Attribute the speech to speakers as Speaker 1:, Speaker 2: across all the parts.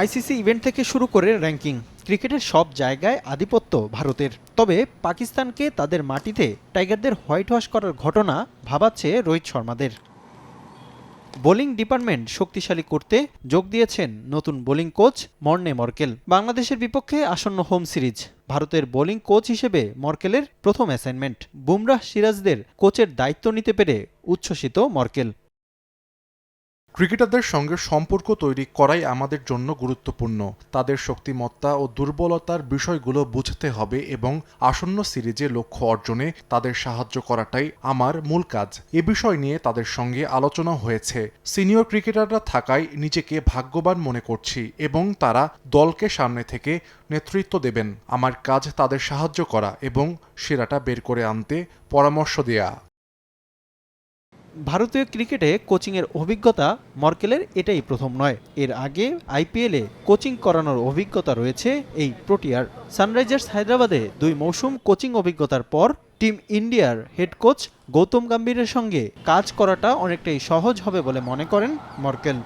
Speaker 1: ICC event থেকে শুরু করে র্যাঙ্কিং, ক্রিকেটের সব জায়গায় আধিপত্য ভারতের। তবে পাকিস্তানকে তাদের মাটিতে টাইগারদের হোয়াইট ওয়াশ করার ঘটনা ভাবাচ্ছে রোহিত শর্মাদের। বোলিং ডিপার্টমেন্ট শক্তিশালী করতে যোগ দিয়েছেন নতুন বোলিং কোচ মর্নে মর্কেল। বাংলাদেশের বিপক্ষে আসন্ন হোম সিরিজ, ভারতের বোলিং কোচ হিসেবে মর্কেলের প্রথম অ্যাসাইনমেন্ট। বুমরাহ সিরাজদের কোচের দায়িত্ব নিতে পেরে উচ্ছ্বসিত মর্কেল।
Speaker 2: ক্রিকেটারদের সঙ্গে সম্পর্ক তৈরি করাই আমাদের জন্য গুরুত্বপূর্ণ। তাদের শক্তিমত্তা ও দুর্বলতার বিষয়গুলো বুঝতে হবে এবং আসন্ন সিরিজে লক্ষ্য অর্জনে তাদের সাহায্য করাটাই আমার মূল কাজ। এ বিষয় নিয়ে তাদের সঙ্গে আলোচনা হয়েছে। সিনিয়র ক্রিকেটাররা থাকায় নিজেকে ভাগ্যবান মনে করছি এবং তারা দলকে সামনে থেকে নেতৃত্ব দেবেন। আমার কাজ তাদের সাহায্য করা এবং সেরাটা বের করে আনতে পরামর্শ দেয়া।
Speaker 1: ভারতীয় ক্রিকেটে কোচিংয়ের অভিজ্ঞতা মর্কেলের এটাই প্রথম নয়। এর আগে আইপিএলে কোচিং করানোর অভিজ্ঞতা রয়েছে এই প্রোটিয়ার। সানরাইজার্স হায়দ্রাবাদে দুই মৌসুম কোচিং অভিজ্ঞতার পর টিম ইন্ডিয়ার হেড কোচ গৌতম গাম্ভীরের সঙ্গে কাজ করাটা অনেকটাই সহজ হবে বলে মনে করেন মর্কেল।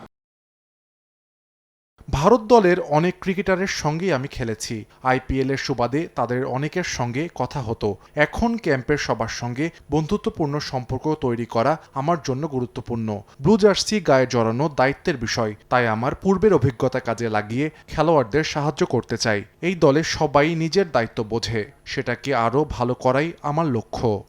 Speaker 2: ভারত দলের অনেক ক্রিকেটারের সঙ্গেই আমি খেলেছি। আইপিএল এর সুবাদে তাদের অনেকের সঙ্গে কথা হতো। এখন ক্যাম্পের সবার সঙ্গে বন্ধুত্বপূর্ণ সম্পর্ক তৈরি করা আমার জন্য গুরুত্বপূর্ণ। ব্লু জার্সি গায়ে জড়ানো দায়িত্বের বিষয়। তাই আমার পূর্বের অভিজ্ঞতা কাজে লাগিয়ে খেলোয়াড়দের সাহায্য করতে চাই। এই দলে সবাই নিজের দায়িত্ব বোঝে। সেটাকে আরও ভালো করাই আমার লক্ষ্য।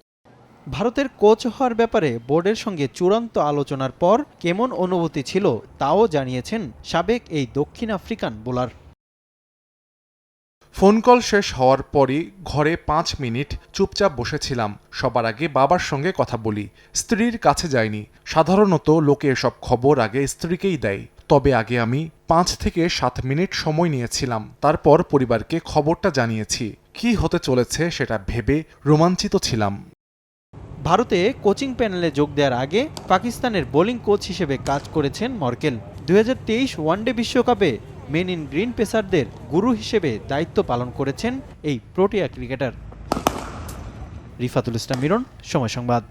Speaker 1: ভারতের কোচ হওয়ার ব্যাপারে বোর্ডের সঙ্গে চূড়ান্ত আলোচনার পর কেমন অনুভূতি ছিল তাও জানিয়েছেন সাবেক এই দক্ষিণ আফ্রিকান বোলার।
Speaker 2: ফোন কল শেষ হওয়ার পরই ঘরে পাঁচ মিনিট চুপচাপ বসেছিলাম। সবার আগে বাবার সঙ্গে কথা বলি। স্ত্রীর কাছে যাইনি। সাধারণত লোকে এসব খবর আগে স্ত্রীকেই দেয়। তবে আগে আমি পাঁচ থেকে সাত মিনিট সময় নিয়েছিলাম। তারপর পরিবারকে খবরটা জানিয়েছি। কি হতে চলেছে সেটা ভেবে রোমাঞ্চিত ছিলাম।
Speaker 1: ভারতে কোচিং প্যানেলে যোগ দেওয়ার আগে পাকিস্তানের বোলিং কোচ হিসেবে কাজ করেছেন মর্কেল দু ওয়ানডে বিশ্বকাপে মেন ইন গ্রিন পেসারদের গুরু হিসেবে দায়িত্ব পালন করেছেন এই প্রোটিয়া ক্রিকেটার। রিফাতুল ইসলাম মিরন, সময় সংবাদ।